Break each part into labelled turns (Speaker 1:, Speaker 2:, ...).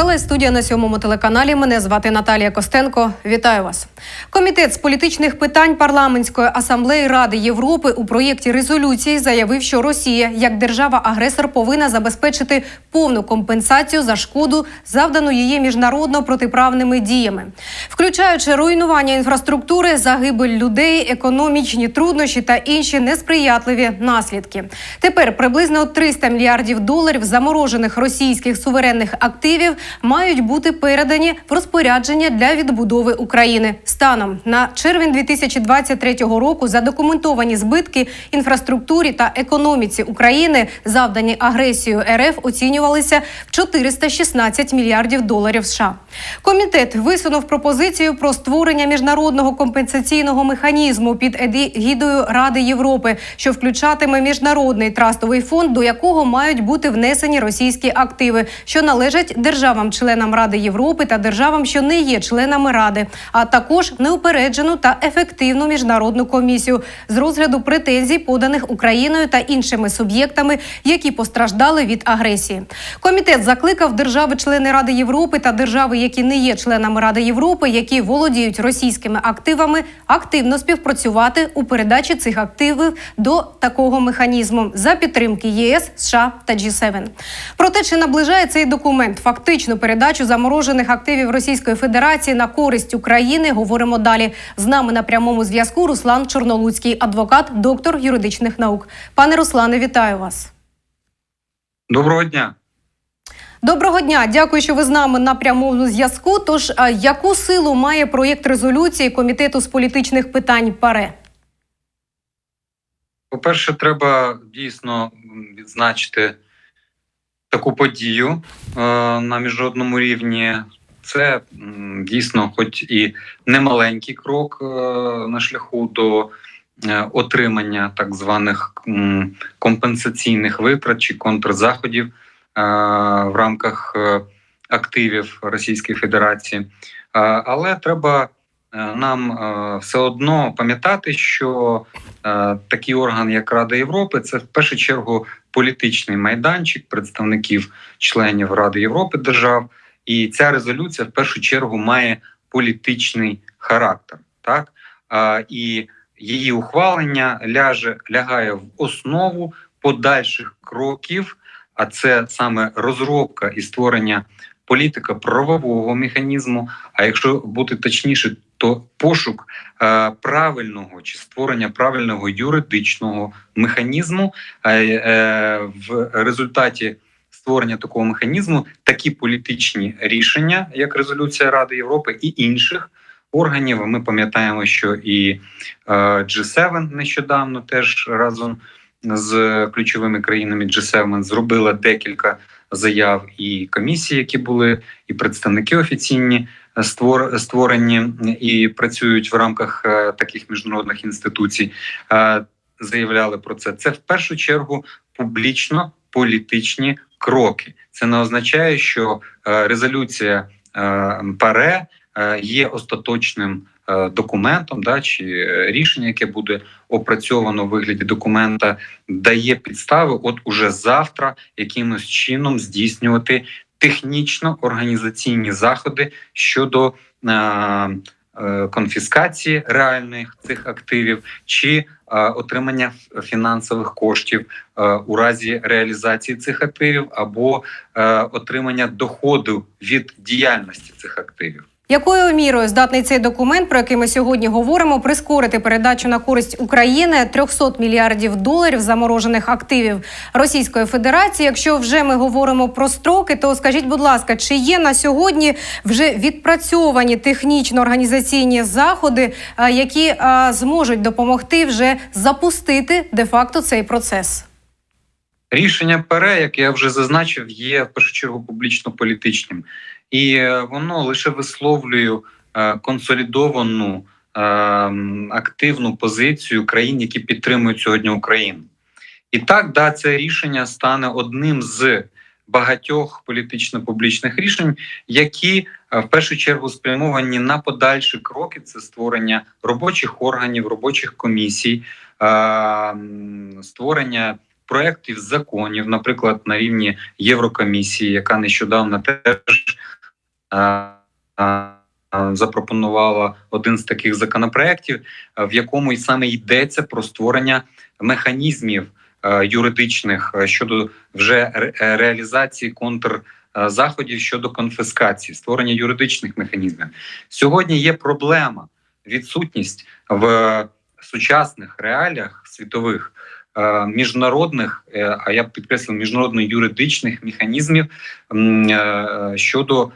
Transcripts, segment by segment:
Speaker 1: Селець, студія на сьомому телеканалі. Мене звати Наталія Костенко. Вітаю вас. Комітет з політичних питань парламентської асамблеї Ради Європи у проєкті резолюції заявив, що Росія як держава-агресор повинна забезпечити повну компенсацію за шкоду, завдану її міжнародно протиправними діями, включаючи руйнування інфраструктури, загибель людей, економічні труднощі та інші несприятливі наслідки. Тепер приблизно 300 мільярдів доларів заморожених російських суверенних активів мають бути передані в розпорядження для відбудови України. Станом на червень 2023 року задокументовані збитки інфраструктурі та економіці України, завдані агресією РФ, оцінювалися в 416 мільярдів доларів США. Комітет висунув пропозицію про створення міжнародного компенсаційного механізму під егідою Ради Європи, що включатиме міжнародний трастовий фонд, до якого мають бути внесені російські активи, що належать державам-членам Ради Європи та державам, що не є членами Ради, а також неупереджену та ефективну міжнародну комісію з розгляду претензій, поданих Україною та іншими суб'єктами, які постраждали від агресії. Комітет закликав держави-члени Ради Європи та держави, які не є членами Ради Європи, які володіють російськими активами, активно співпрацювати у передачі цих активів до такого механізму за підтримки ЄС, США та G7. Проте чи наближає цей документ фактичну передачу заморожених активів Російської Федерації на користь України? Говоримо далі. З нами на прямому зв'язку Руслан Чорнолуцький, адвокат, доктор юридичних наук. Пане Руслане, вітаю вас.
Speaker 2: Доброго дня.
Speaker 1: Доброго дня, дякую, що ви з нами на прямому зв'язку. Тож, яку силу має проєкт резолюції комітету з політичних питань ПАРЕ?
Speaker 2: По-перше, треба дійсно відзначити таку подію е, на міжнародному рівні. Це дійсно, хоч і немаленький крок е, на шляху до е, отримання так званих компенсаційних витрат чи контрзаходів е, в рамках е, активів Російської Федерації. Е, але треба е, нам е, все одно пам'ятати, що е, такий орган, як Рада Європи, це в першу чергу політичний майданчик представників членів Ради Європи держав. І ця резолюція в першу чергу має політичний характер, так і її ухвалення ляже лягає в основу подальших кроків, а це саме розробка і створення політика правового механізму. А якщо бути точніше, то пошук е, правильного чи створення правильного юридичного механізму е, е, в результаті створення такого механізму такі політичні рішення, як резолюція Ради Європи і інших органів. Ми пам'ятаємо, що і е, G7 нещодавно теж разом з ключовими країнами G7 зробила декілька заяв і комісії, які були, і представники офіційні створ, створені і працюють в рамках е, таких міжнародних інституцій. Е, заявляли про це. Це в першу чергу публічно політичні кроки. Це не означає, що е, резолюція е, ПАРЕ е, є остаточним е, документом, да, чи е, рішення, яке буде опрацьовано у вигляді документа, дає підстави, от уже завтра якимось чином здійснювати технічно організаційні заходи щодо. Е, е, Конфіскації реальних цих активів чи е, отримання фінансових коштів е, у разі реалізації цих активів або е, отримання доходу від діяльності цих активів.
Speaker 1: Якою мірою здатний цей документ, про який ми сьогодні говоримо, прискорити передачу на користь України 300 мільярдів доларів заморожених активів Російської Федерації? Якщо вже ми говоримо про строки, то скажіть, будь ласка, чи є на сьогодні вже відпрацьовані технічно-організаційні заходи, які зможуть допомогти вже запустити де-факто цей процес?
Speaker 2: Рішення ПАРЕ, як я вже зазначив, є в першу чергу публічно-політичним, і е, воно лише висловлює е, консолідовану е, активну позицію країн, які підтримують сьогодні Україну. І так, да, це рішення стане одним з багатьох політично-публічних рішень, які в першу чергу спрямовані на подальші кроки. Це створення робочих органів, робочих комісій, створення проєктів законів, наприклад, на рівні Єврокомісії, яка нещодавно теж запропонувала один з таких законопроєктів, е, в якому і саме йдеться про створення механізмів е, юридичних е, щодо вже е, реалізації контрзаходів щодо конфіскації, створення юридичних механізмів. Сьогодні є проблема відсутність в сучасних реаліях світових е, міжнародних, е, а я підкреслив міжнародно-юридичних механізмів е, щодо е,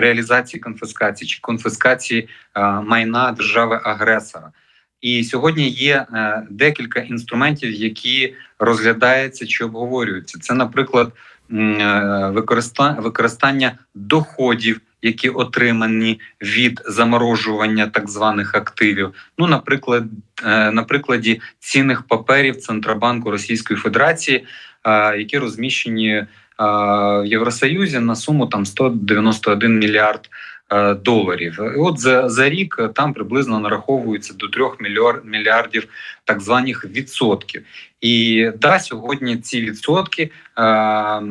Speaker 2: реалізації конфіскації чи конфіскації е, майна держави-агресора. І сьогодні є е, декілька інструментів, які розглядаються чи обговорюються. Це, наприклад, е, використання доходів, які отримані від заморожування так званих активів. Ну, наприклад, е, на прикладі цінних паперів Центробанку Російської Федерації, е, які розміщені е, в Євросоюзі на суму там 191 мільярд е, доларів. І от за, за рік е, там приблизно нараховується до 3 мільярдів так званих відсотків. І да, сьогодні ці відсотки. е,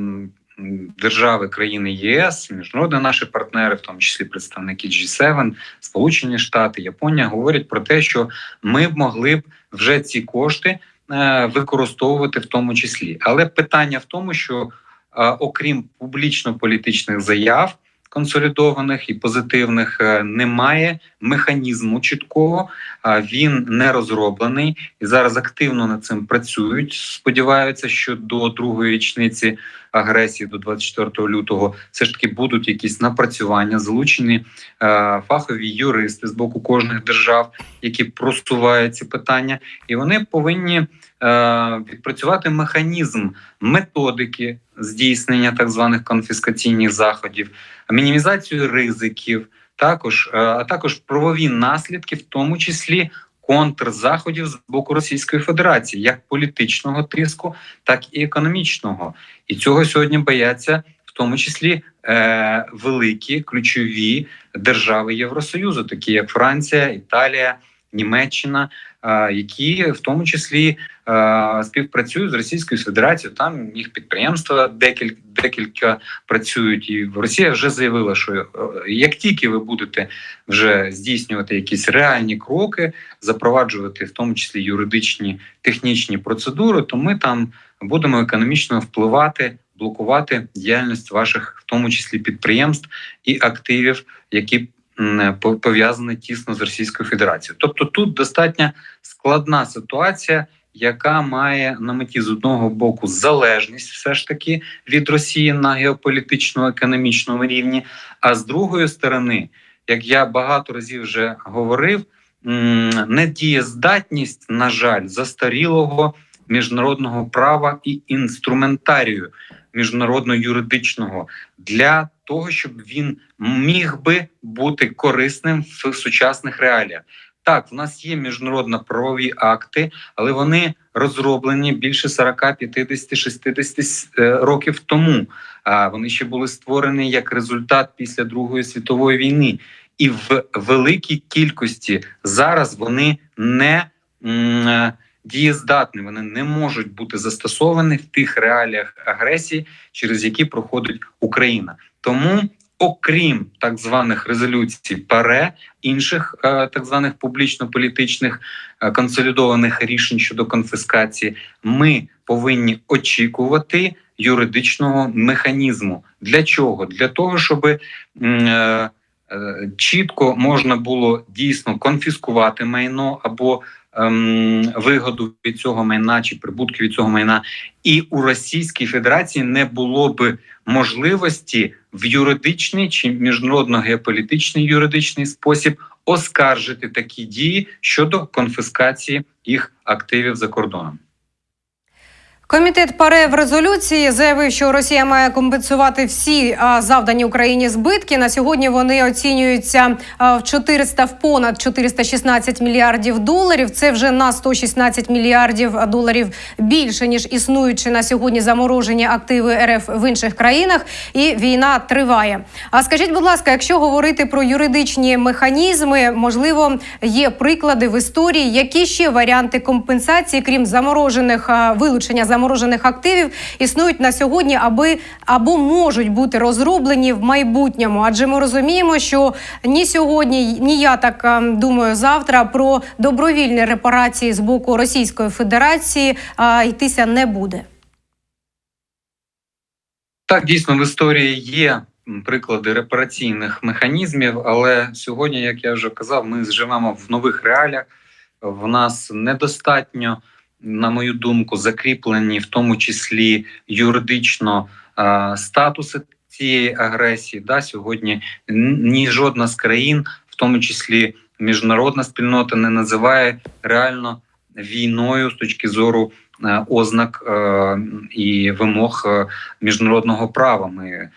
Speaker 2: Держави країни ЄС, міжнародні наші партнери, в тому числі представники G7, Сполучені Штати, Японія, говорять про те, що ми б могли б вже ці кошти е, використовувати в тому числі. Але питання в тому, що е, окрім публічно-політичних заяв консолідованих і позитивних, е, немає механізму чіткого. Він не розроблений і зараз активно над цим працюють. Сподіваються, що до другої річниці агресії, до 24 лютого, все ж таки будуть якісь напрацювання, залучені е, фахові юристи з боку кожних держав, які просувають ці питання, і вони повинні е, відпрацювати механізм методики здійснення так званих конфіскаційних заходів, мінімізацію ризиків, також е, а також правові наслідки, в тому числі контрзаходів з боку Російської Федерації, як політичного тиску, так і економічного. І цього сьогодні бояться в тому числі е, великі ключові держави Євросоюзу, такі як Франція, Італія, Німеччина, е, які в тому числі е, співпрацюють з Російською Федерацією. Там їх підприємства декілька декілька працюють, і Росія вже заявила, що е, як тільки ви будете вже здійснювати якісь реальні кроки, запроваджувати в тому числі юридичні технічні процедури, то ми там будемо економічно впливати, блокувати діяльність ваших, в тому числі підприємств і активів, які м, по- пов'язані тісно з Російською Федерацією. Тобто тут достатньо складна ситуація, яка має на меті з одного боку залежність, все ж таки від Росії на геополітично-економічному рівні, а з другої сторони, як я багато разів вже говорив, недієздатність, на жаль, застарілого міжнародного права і інструментарію міжнародно-юридичного для того, щоб він міг би бути корисним в сучасних реаліях. Так, в нас є міжнародно-правові акти, але вони розроблені більше 40, 50, 60 е, років тому. А вони ще були створені як результат після Другої світової війни, і в великій кількості зараз вони не е, дієздатні, вони не можуть бути застосовані в тих реаліях агресії, через які проходить Україна. Тому, окрім так званих резолюцій ПАРЕ, інших е, так званих публічно-політичних е, консолідованих рішень щодо конфіскації, ми повинні очікувати юридичного механізму. Для чого? Для того, щоб е, чітко можна було дійсно конфіскувати майно або ем, вигоду від цього майна чи прибутки від цього майна, і у Російській Федерації не було би можливості в юридичний чи міжнародно-геополітичний юридичний спосіб оскаржити такі дії щодо конфіскації їх активів за кордоном.
Speaker 1: Комітет ПАРЕ в резолюції заявив, що Росія має компенсувати всі завдані Україні збитки. На сьогодні вони оцінюються в 400, в понад 416 мільярдів доларів. Це вже на 116 мільярдів доларів більше ніж існуючі на сьогодні заморожені активи РФ в інших країнах. І війна триває. А скажіть, будь ласка, якщо говорити про юридичні механізми, можливо, є приклади в історії, які ще варіанти компенсації, крім заморожених вилучення заморожених заморожених активів існують на сьогодні, аби або можуть бути розроблені в майбутньому. Адже ми розуміємо, що ні сьогодні, ні я так е, думаю, завтра про добровільні репарації з боку Російської Федерації е, йтися не буде.
Speaker 2: Так, дійсно, в історії є приклади репараційних механізмів, але сьогодні, як я вже казав, ми живемо в нових реаліях. В нас недостатньо, на мою думку, закріплені в тому числі юридично е, статуси цієї агресії. Да, сьогодні ні жодна з країн, в тому числі міжнародна спільнота, не називає реально війною з точки зору е, ознак е, і вимог е, міжнародного права. Ми е,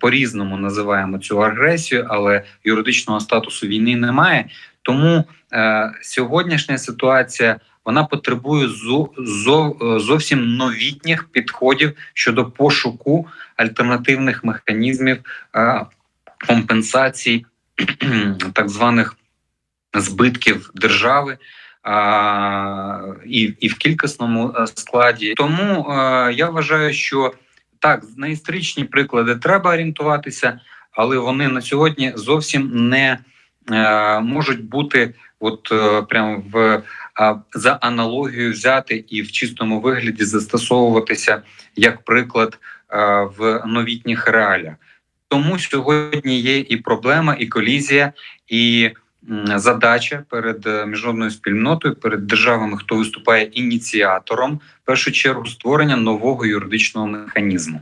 Speaker 2: по-різному називаємо цю агресію, але юридичного статусу війни немає. Тому е, сьогоднішня ситуація вона потребує зо, зо, е, зовсім новітніх підходів щодо пошуку альтернативних механізмів е, компенсацій так званих збитків держави. А, і, і в кількісному е, складі. Тому е, я вважаю, що так, на історичні приклади треба орієнтуватися, але вони на сьогодні зовсім не е, можуть бути, от е, прямо в за аналогією взяти і в чистому вигляді застосовуватися як приклад е, в новітніх реаліях. Тому сьогодні є і проблема, і колізія, і задача перед е, міжнародною спільнотою, перед державами, хто виступає ініціатором, в першу чергу створення нового юридичного механізму.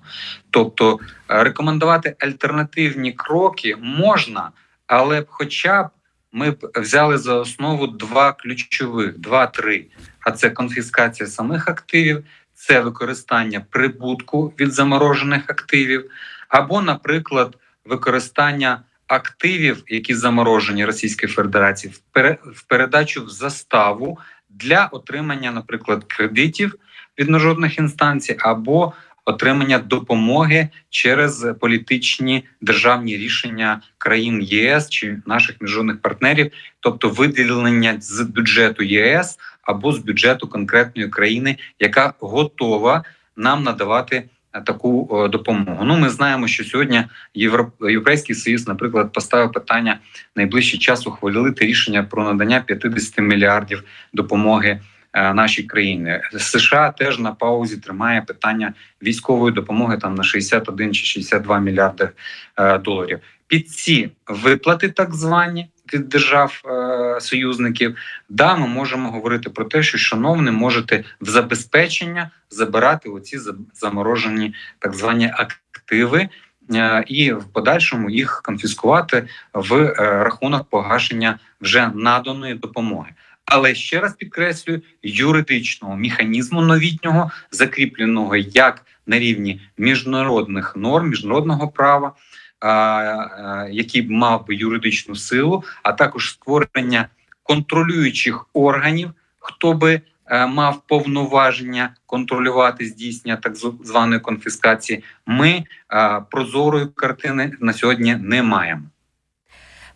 Speaker 2: Тобто е, рекомендувати альтернативні кроки можна, але б хоча б ми б взяли за основу два ключових: два-три. А це конфіскація самих активів, це використання прибутку від заморожених активів, або, наприклад, використання активів, які заморожені Російської Федерації, в пере- в передачу в заставу для отримання, наприклад, кредитів від міжнародних інстанцій або отримання допомоги через політичні державні рішення країн ЄС чи наших міжнародних партнерів, тобто виділення з бюджету ЄС або з бюджету конкретної країни, яка готова нам надавати е, таку е, допомогу. Ну, ми знаємо, що сьогодні Євро- Європейський Союз, наприклад, поставив питання найближчий час ухвалити рішення про надання 50 мільярдів допомоги нашій країні. США теж на паузі тримає питання військової допомоги там на 61 чи 62 мільярди е, доларів. Під ці виплати, так звані від держав е, союзників, да, ми можемо говорити про те, що шановні можете в забезпечення забирати оці за- заморожені так звані активи. е, І в подальшому їх конфіскувати в е, рахунок погашення вже наданої допомоги. Але ще раз підкреслюю юридичного механізму новітнього, закріпленого як на рівні міжнародних норм, міжнародного права, який мав би юридичну силу, а також створення контролюючих органів, хто би е, мав повноваження контролювати здійснення так званої конфіскації. Ми е, прозорої картини на сьогодні не маємо.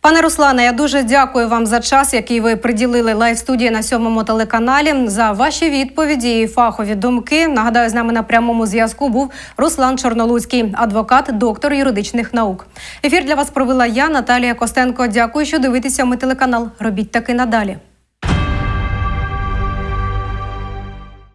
Speaker 1: Пане Руслане, я дуже дякую вам за час, який ви приділили лайв студії на сьомому телеканалі. За ваші відповіді і фахові думки. Нагадаю, з нами на прямому зв'язку був Руслан Чорнолуцький, адвокат, доктор юридичних наук. Ефір для вас провела я, Наталія Костенко. Дякую, що дивитеся ми телеканал. Робіть таки надалі.